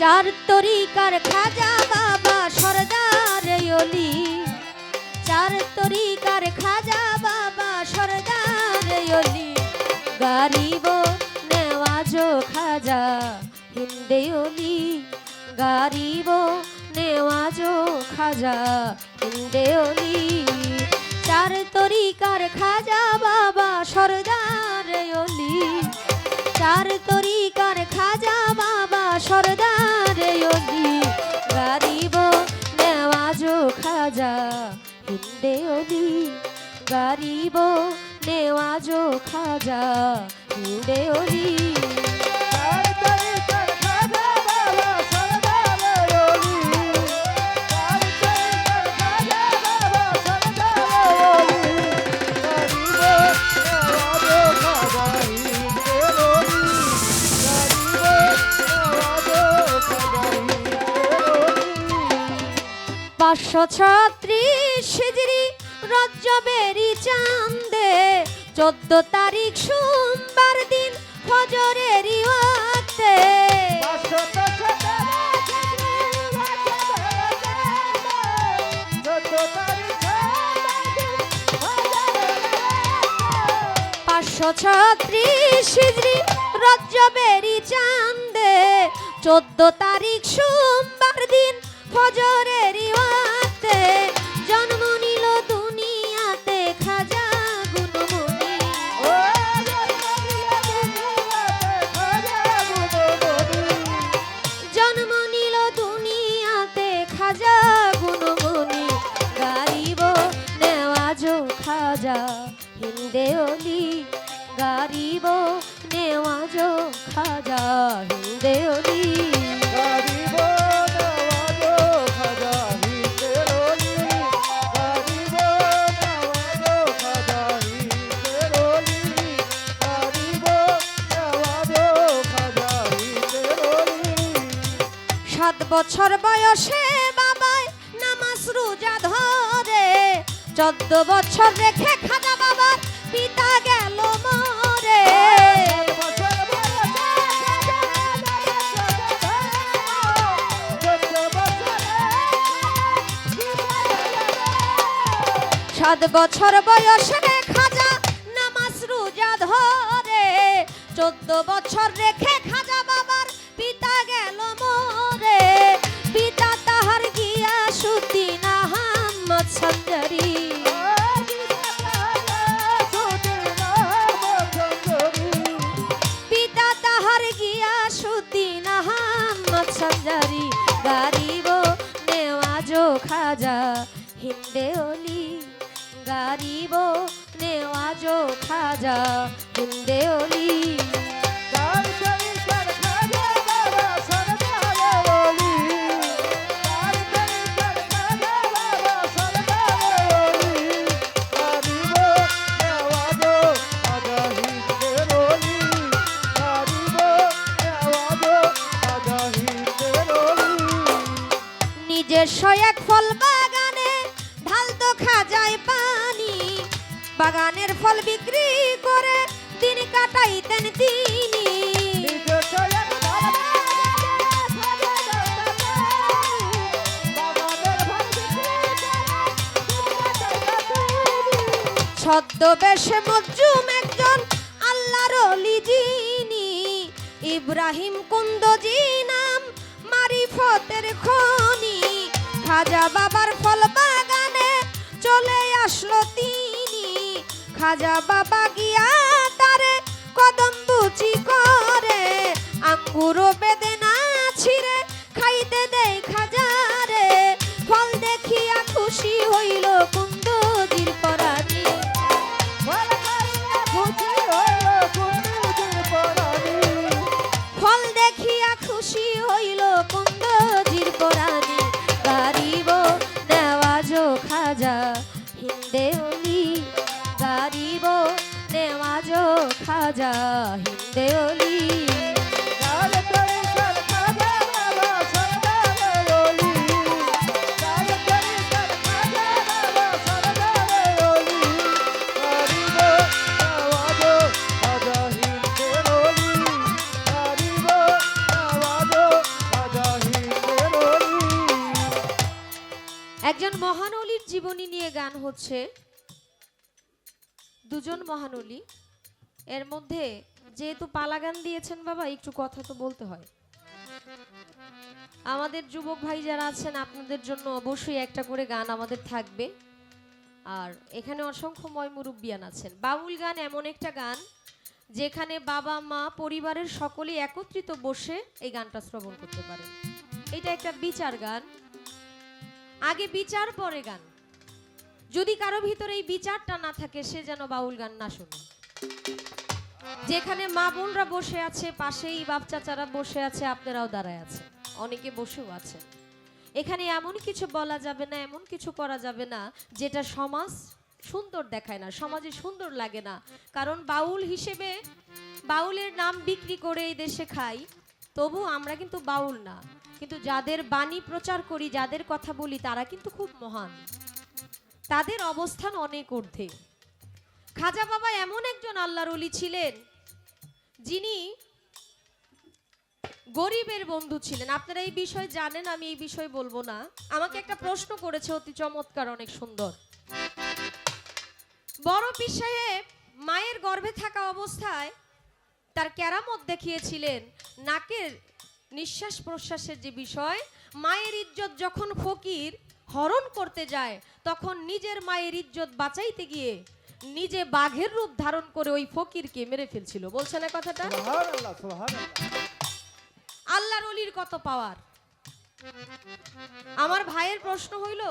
চার তরিকার খাজা বাবা সরদার অলি। চার তরিকার খাজা বাবা সরদার অলি। গারিব নেওয়াজো খাজা, হিন্দে অলি। গারিব নেওয়াজো খাজা, হিন্দে অলি। চার তরিকার খাজা বাবা সরদার অলি। চার তরিকার গারিব নেওয়াজো খাজা হিন্দে অলি। পাঁচশো ছত্রিশ রজ্জবেরি চান্দে চোদ্দ তারিখ সোমবার দিন ওয়াক্তে পাঁচশো ছত্রিশ রজ্জবেরি চান্দে চোদ্দ তারিখ সোমবার দিন ফজরেরই ওয়াক্তে গারিব নেওয়াজো খাজা হিন্দে অলি। সাত বছর বয়সে বাবাই নামাজ রোজা ধরে চোদ্দ বছর রেখে খাজা সাত বছর বয়সে খাজা নামাজ রোজা ধরে চোদ্দ বছর রেখে খাজা হিন্দে অলি। নিজস্ব এক ফল বাগানে ঢাল তো খাজায় পানি। বাগানের ফল দিন কাটাইতেন তিনি ছদ্মবেশে মজ্জুম একজন আল্লাহর যিনি। ইব্রাহিম কুন্দজি নাম মারিফতের খনি। খাজা বাবার ফল বাগানে চলে আসলো তিনি। খাজা বাবা গিয়া কদম বুচি করে আঙ্গুর বেদনা ছিঁড়ে খাইতে দেয় খাজারে হচ্ছে দুজন মহানলী। এর মধ্যে যেহেতু পালা গান দিয়েছেন বাবা, একটু কথা তো বলতে হয়। আমাদের যুবক ভাই যারা আছেন, আপনাদের জন্য অবশ্যই একটা করে গান আমাদের থাকবে। আর এখানে অসংখ্য ময় মুরব্বিয়ান আছেন। বাউল গান এমন একটা গান, যেখানে বাবা, মা, পরিবারের সকলেই একত্রিত বসে এই গানটা শ্রবণ করতে পারেন। এটা একটা বিচার গান। আগে বিচার, পরে গান। যদি কারও ভিতরে এই বিচারটা না থাকে, সে যেন বাউল গান না শুনে। যেখানে মা বোনরা বসে আছে, পাশেই বাপ চাচারা বসে আছে, আপনারাও দাঁড়ায় আছেন। অনেকে বসেও আছেন। এখানে এমন কিছু বলা যাবে না, এমন কিছু করা যাবে না, যেটা সমাজ সুন্দর দেখায় না, সমাজে সুন্দর লাগে না। কারণ বাউল হিসেবে বাউলের নাম বিক্রি করে এই দেশে খাই, তবু আমরা কিন্তু বাউল না। কিন্তু যাদের বাণী প্রচার করি, যাদের কথা বলি, তারা কিন্তু খুব মহান। তাদের অবস্থান অনেক ঊর্ধ্বে। খাজা বাবা এমন একজন আল্লাহর অলি ছিলেন, যিনি গরিবের বন্ধু ছিলেন। আপনারা এই বিষয় জানেন, আমি এই বিষয় বলব না। আমাকে একটা প্রশ্ন করেছে, অতি চমৎকার, অনেক সুন্দর। বড় সাহেব মায়ের গর্ভে থাকা অবস্থায় তার ক্যারামত দেখিয়েছিলেন, নাকের নিঃশ্বাস প্রশ্বাসের যে বিষয়, মায়ের ইজ্জত যখন ফকির হরণ করতে যায় তখন নিজের মায়ের ইজ্জত বাঁচাইতে গিয়ে নিজে বাঘের রূপ ধারণ করে ওই ফকিরকে মেরে ফেলছিল। বলছে না কথাটা? আল্লাহর অলির কত পাওয়ার? আমার ভাইয়ের প্রশ্ন হইল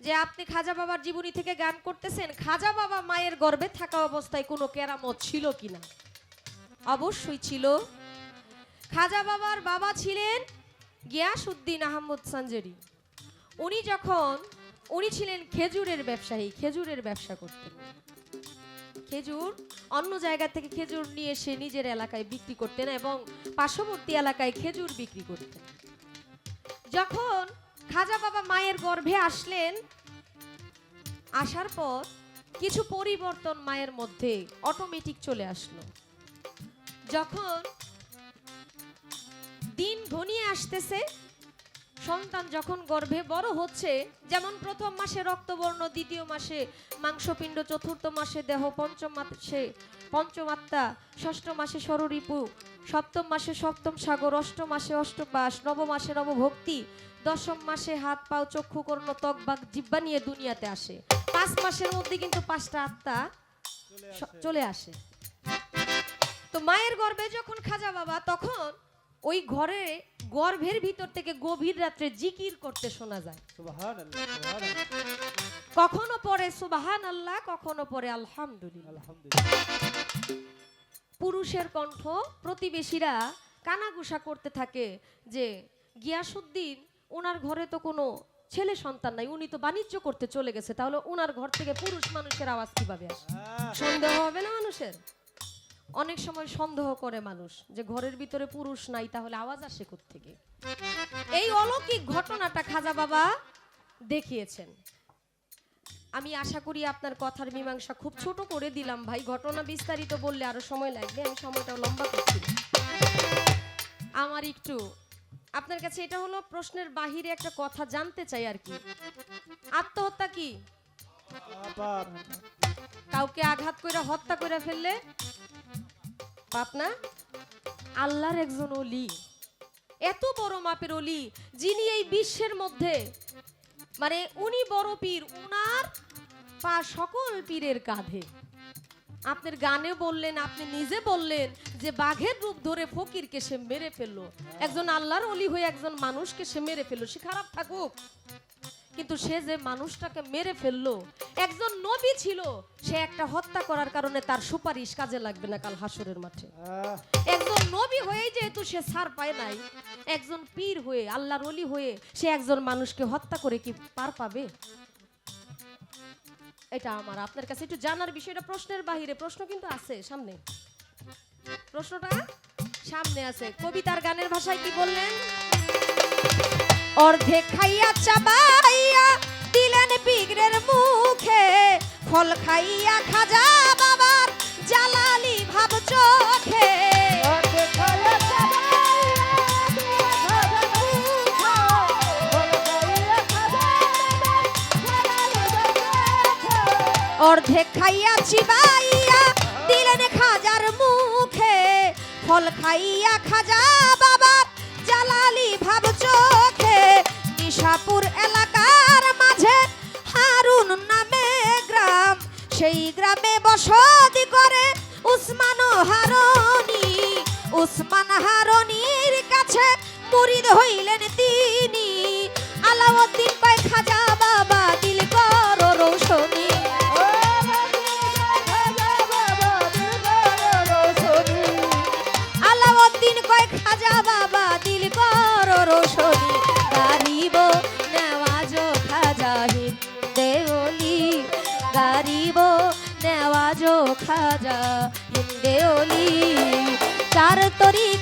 যে আপনি খাজা বাবার জীবনী থেকে গান করতেছেন খাজা বাবা মায়ের গর্ভে থাকা অবস্থায় কোনো কেরামত ছিল কিনা? অবশ্যই ছিল। খাজা বাবার বাবা ছিলেন গিয়াসউদ্দিন আহমদ সঞ্জেরি উনি যখন, উনি ছিলেন খেজুরের ব্যবসায়ী, খেজুরের ব্যবসা করতেন। খেজুর অন্য জায়গা থেকে খেজুর নিয়ে এসে নিজের এলাকায় বিক্রি করতেন এবং পার্শ্ববর্তী এলাকায় খেজুর বিক্রি করতেন। যখন খাজা বাবা মায়ের গর্ভে আসলেন, আসার পর কিছু পরিবর্তন মায়ের মধ্যে অটোমেটিক চলে আসলো। যখন দিন ঘনিয়ে আসতেছে সন্তান যখন গর্ভে বড় হচ্ছে, যেমন প্রথম মাসে রক্তবর্ণ, দ্বিতীয় মাসে মাংসপিণ্ড, চতুর্থ মাসে দেহ, পঞ্চম মাসে পঞ্চমাত্রা ষষ্ঠ মাসে সররিপু, সপ্তম মাসে সপ্তম সাগর, অষ্টম মাসে অষ্টপাশ নবম মাসে নবভক্তি, দশম মাসে হাত পাও, চক্ষু কর্ণ, ত্বক, বাক জিব্বা নিয়ে দুনিয়াতে আসে। পাঁচ মাসের মধ্যে কিন্তু পাঁচটা আত্মা চলে আসে। তো মায়ের গর্ভে যখন খাজা বাবা, তখন ওই ঘরে গর্ভের ভিতর থেকে গভীর রাত্রে জিকির করতে শোনা যায়। কখনো পরে সুবাহান আল্লাহ কখনো পরে আলহামদুলিল্লাহ। আলহামদুলিল্লাহ। পুরুষের কণ্ঠ প্রতিবেশীরা কানাঘুষা করতে থাকে যে গিয়াসুদ্দিন ওনার ঘরে তো কোনো ছেলে সন্তান নাই উনি তো বাণিজ্য করতে চলে গেছে তাহলে ওনার ঘর থেকে পুরুষ মানুষের আওয়াজ কীভাবে আসে? সন্দেহ হবে না মানুষের? অনেক সময় সন্দেহ করে মানুষ যে ঘরের ভিতরে পুরুষ নাই তাহলে আওয়াজ আসে থেকে এই অলৌকিক ঘটনাটা খাজা বাবা দেখিয়েছেন। আমি আশা করি আপনার কথার মীমাংসা খুব ছোট করে দিলাম ভাই। ঘটনা বিস্তারিত বললে আরও সময় লাগবে আমি সময়টা লম্বা করছি। আমার একটু আপনার কাছে এটা হলো প্রশ্নের বাহিরে একটা কথা জানতে চাই আর কি। আত্মহত্যা কি? কাউকে আঘাত করে হত্যা করে ফেললে? পাপ না? আল্লাহর একজন অলি এত বড় মাপের অলি যিনি এই বিশ্বের মধ্যে মানে উনি বড় পীর, উনার পা সকল পীরের কাঁধে। আপনার গানে বললেন, আপনি নিজে বললেন যে বাঘের রূপ ধরে ফকিরকে সে মেরে ফেলল। একজন আল্লাহর অলি হয়ে একজন মানুষকে সে মেরে ফেলল। সে খারাপ থাকুক। কিন্তু সে যে মানুষটাকে মেরে ফেলল একজন নবী ছিল সে একটা হত্যা করার কারণে তার সুপারিশ কাজে লাগবে না কাল হাসরের মাঠে। একজন নবী হয়ে যেহেতু সে সার পায় নাই একজন পীর হয়ে আল্লাহর অলি হয়ে সে একজন মানুষকে হত্যা করে কি পার পাবে? এটা আমার আপনার কাছে একটু জানার বিষয়টা প্রশ্নের বাহিরে প্রশ্ন কিন্তু আছে সামনে। প্রশ্নটা সামনে আছে। কবিতার গানের ভাষায় কি বললেন? অর্ধে খাইয়া চাবাইয়া দিলেন বিগ্রের মুখে। ফল খাইয়া খাজা বাবার জালালি ভাব চোখে। অর্ধে খাইয়া চিবাইয়া দিলেন খাজার মুখে। ফল খাইয়া খাজা নিশাপুর এলাকার মাঝে হারুন নামে গ্রাম। সেই গ্রামে বসতি করে উসমান হারনি। উসমান হারনির কাছে মুরিদ হইলেন তিনি। চার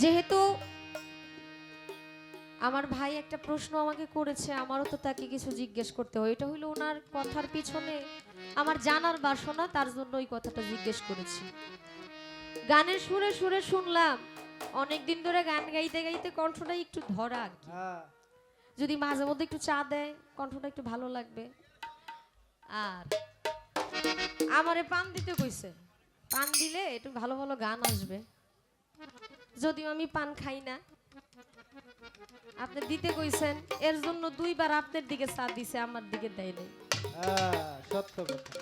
যেহেতু আমার ভাই একটা প্রশ্ন আমাকে করেছে আমারও তো তাকে কিছু জিজ্ঞেস করতে হয়। এটা হইল ওনার কথার পিছনে আমার জানার বাসনা তার জন্য ওই কথাটা জিজ্ঞেস করেছি। গানের সুরে সুরে শুনলাম অনেক দিন ধরে গান গাইতে গাইতে কণ্ঠটা একটু ধরা আর কি। হ্যাঁ। যদি মাঝে মধ্যে একটু চা দেয় কণ্ঠটা একটু ভালো লাগবে। আর আমারে পান দিতে কইছে। পান দিলে একটু ভালো ভালো গান আসবে। যদিও আমি পান খাই না। আপনি দিতে কইছেন এর জন্য দুইবার আপনার দিকে চা দিছে আমার দিকে দেয় নাই। হ্যাঁ সত্য কথা।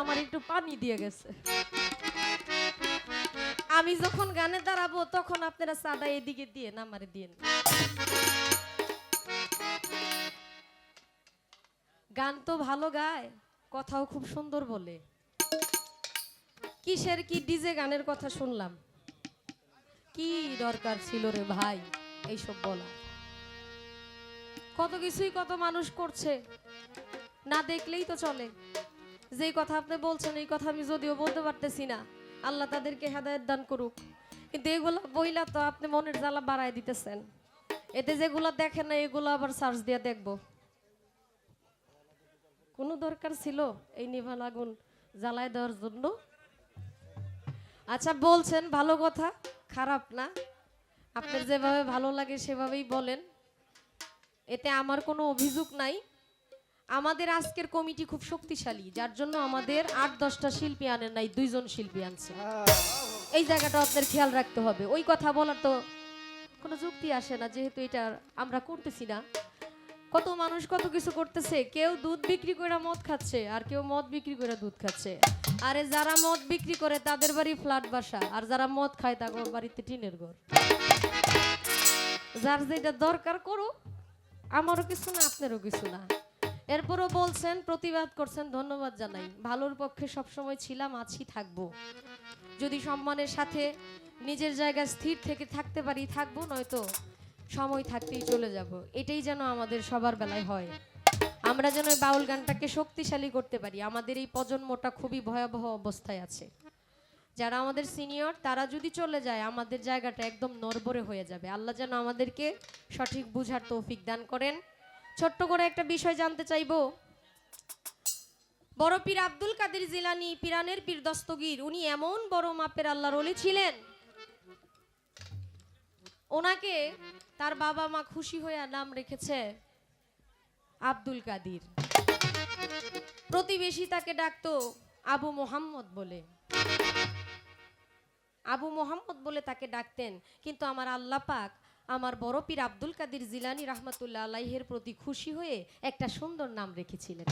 আমার একটু পানি দিয়ে গেছে। আমি যখন গানে দাঁড়াবো তখন আপনারা চাঁদা এদিকে দিয়ে না আমারে দিয়ে গান তো ভালো গায় কথাও খুব সুন্দর বলে। কিসের কি ডিজে গানের কথা শুনলাম? কি দরকার ছিল রে ভাই? এইসব বলা কত কিছুই কত মানুষ করছে, না দেখলেই তো চলে। যেই কথা আপনি বলছেন, এই কথা আমি যদিও বলতে পারতেছি না। আল্লাহ তাদেরকে হেদায়ত দান করুক। কিন্তু এগুলা বইলা তো আপনি মনের জ্বালা বাড়ায় দিতেছেন। এতে যেগুলো দেখেন না, এগুলো আবার সার্চ দিয়ে দেখব। কোনো দরকার ছিল এই নিভান আগুন জ্বালায় দেওয়ার জন্য? আচ্ছা বলছেন, ভালো কথা। খারাপ না? আপনার যেভাবে ভালো লাগে সেভাবেই বলেন। এতে আমার কোনো অভিযোগ নাই। আমাদের আজকের কমিটি খুব শক্তিশালী, যার জন্য আমাদের আট দশটা শিল্পী আনেন নাই, দুইজন শিল্পী আনছে। এই জায়গাটা আপনার খেয়াল রাখতে হবে। ওই কথা বলার তো কোনো যুক্তি আসে না, যেহেতু এটা আমরা করতেছি না। কত মানুষ কত কিছু করতেছে, কেউ দুধ বিক্রি করে মদ খাচ্ছে আর কেউ মদ বিক্রি করে দুধ খাচ্ছে। আরে যারা মদ বিক্রি করে তাদের বাড়ি ফ্ল্যাট বাসা, আর যারা মদ খায় তাদের বাড়িতে টিনের ঘর। যার যেটা দরকার করো আমারও কিছু না, আপনারও কিছু না। এরপরও বলছেন, প্রতিবাদ করছেন, ধন্যবাদ জানাই। ভালোর পক্ষে সবসময় ছিলাম, আছি, থাকব। যদি সম্মানের সাথে নিজের জায়গায় স্থির থেকে থাকতে পারি, থাকব, নয়তো সময় থাকতেই চলে যাব। এটাই যেন আমাদের সবার বেলায় হয়। আমরা যেন এই বাউল গানটাকে শক্তিশালী করতে পারি। আমাদের এই প্রজন্মটা খুবই ভয়াবহ অবস্থায় আছে। যারা আমাদের সিনিয়র, তারা যদি চলে যায়, আমাদের জায়গাটা একদম নরবরে হয়ে যাবে। আল্লাহ যেন আমাদেরকে সঠিক বুঝার তৌফিক দান করেন। ছোট্ট করে একটা বিষয় জানতে চাইব। বড় পীর আব্দুল কাদের জিলানি পিরানের পীর দস্তগীর উনি এমন বড় মাপের আল্লাহর অলি ছিলেন ওনাকে তার বাবা মা খুশি হয়ে নাম রেখেছে আব্দুল কাদির। প্রতিবেশী তাকে ডাকতো আবু মোহাম্মদ বলে। আবু মোহাম্মদ বলে তাকে ডাকতেন, কিন্তু আমার আল্লাহ পাক আমার বড় পীর আব্দুল কাদির জিলানি রহমতুল্লাহ আলাইহের প্রতি খুশি হয়ে একটা সুন্দর নাম রেখেছিলেন।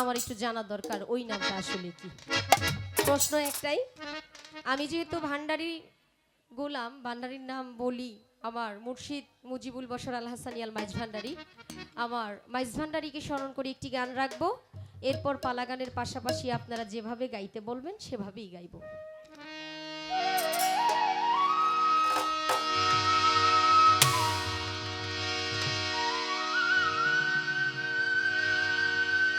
আমার একটু জানা দরকার, ওই নামটা আসলে কি? প্রশ্ন একটাই, আমি যেহেতু ভান্ডারি গোলাম ভান্ডারির নাম বলি আমার মুর্শিদ মুজিবুল বসর আল হাসানি আল মাইজ ভান্ডারি। আমার মাইজ ভান্ডারিকে স্মরণ করে একটি গান রাখব। এরপর পালাগানের পাশাপাশি আপনারা যেভাবে গাইতে বলবেন, সেভাবেই গাইবো।